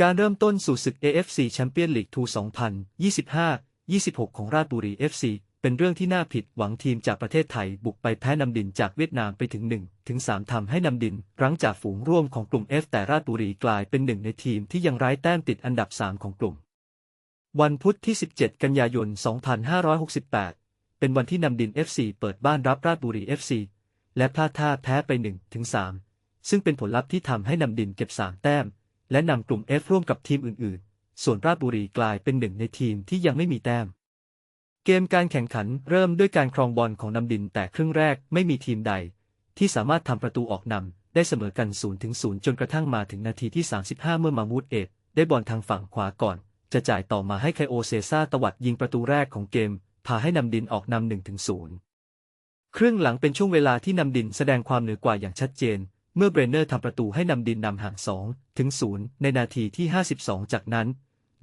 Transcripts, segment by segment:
การเริ่มต้นสู่ศึก AFC Champions League 2 2025-26 ของราชบุรี FC เป็นเรื่องที่น่าผิดหวังทีมจากประเทศไทยบุกไปแพ้นำดินจากเวียดนามไปถึง 1 ถึง 3ทำให้นำดินรั้งจากฝูงร่วมของกลุ่ม F แต่ราชบุรีกลายเป็นหนึ่งในทีมที่ยังไร้แต้มติดอันดับ 3 ของกลุ่ม วันพุธที่ 17 กันยายน 2568 เป็นวันที่นำดิน FC เปิดบ้านรับราชบุรี FC และพลาดท่าแพ้ไป 1 ถึง 3 ซึ่งเป็นผลลัพธ์ที่ทำให้นำดินเก็บ 3 แต้ม และนำกลุ่ม F ร่วมกับทีมอื่นๆ ส่วนราชบุรีกลายเป็นหนึ่งในทีมที่ยังไม่มีแต้ม เกมการแข่งขันเริ่มด้วยการครองบอลของนำดินแต่ครึ่งแรกไม่มีทีมใด ที่สามารถทำประตูออกนำได้เสมอกัน0ถึง0จนกระทั่งมาถึงนาทีที่ 35 เมื่อมามูดเอดได้บอลทางฝั่งขวาก่อน จะจ่ายต่อมาให้ไคโอเซซ่าตวัดยิงประตูแรกของเกม พาให้นำดินออกนำ1ถึง0ครึ่งหลังเป็นช่วงเวลาที่นำดินแสดงความเหนือกว่าอย่างชัดเจน เมื่อเบรเนอร์ทำประตูให้นำดินนำห่าง2ถึง0ในนาทีที่ 52 จากนั้น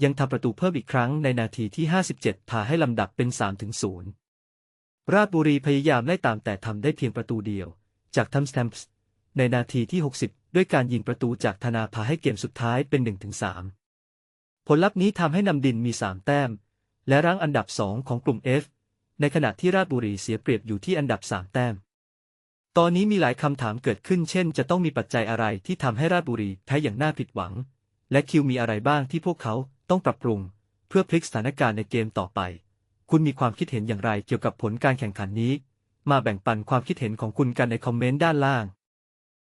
ยังทำประตูเพิ่มอีกครั้งในนาทีที่ 57พาให้ลำดับเป็น3ถึง0ราชบุรีพยายามไล่ตามแต่ทำได้เพียงประตูเดียว จากทัมสแตมส์ในนาทีที่ 60 ด้วยการยิงประตูจากธนาพาให้เกมสุดท้ายเป็น1ถึง3ผลลัพธ์นี้ทำให้นำดินมี 3 แต้ม และรั้งอันดับ 2 ของกลุ่ม F ในขณะที่ราชบุรีเสียเปรียบอยู่ที่อันดับ 3 แต้ม ตอนนี้มีหลายคำถามเกิดขึ้นเช่น จะต้องมีปัจจัยอะไรที่ทำให้ราชบุรีแพ้อย่างน่าผิดหวัง และคิวมีอะไรบ้างที่พวกเขาต้องปรับปรุง เพื่อพลิกสถานการณ์ในเกมต่อไป คุณมีความคิดเห็นอย่างไรเกี่ยวกับผลการแข่งขันนี้ มาแบ่งปันความคิดเห็นของคุณกันในคอมเมนต์ด้านล่าง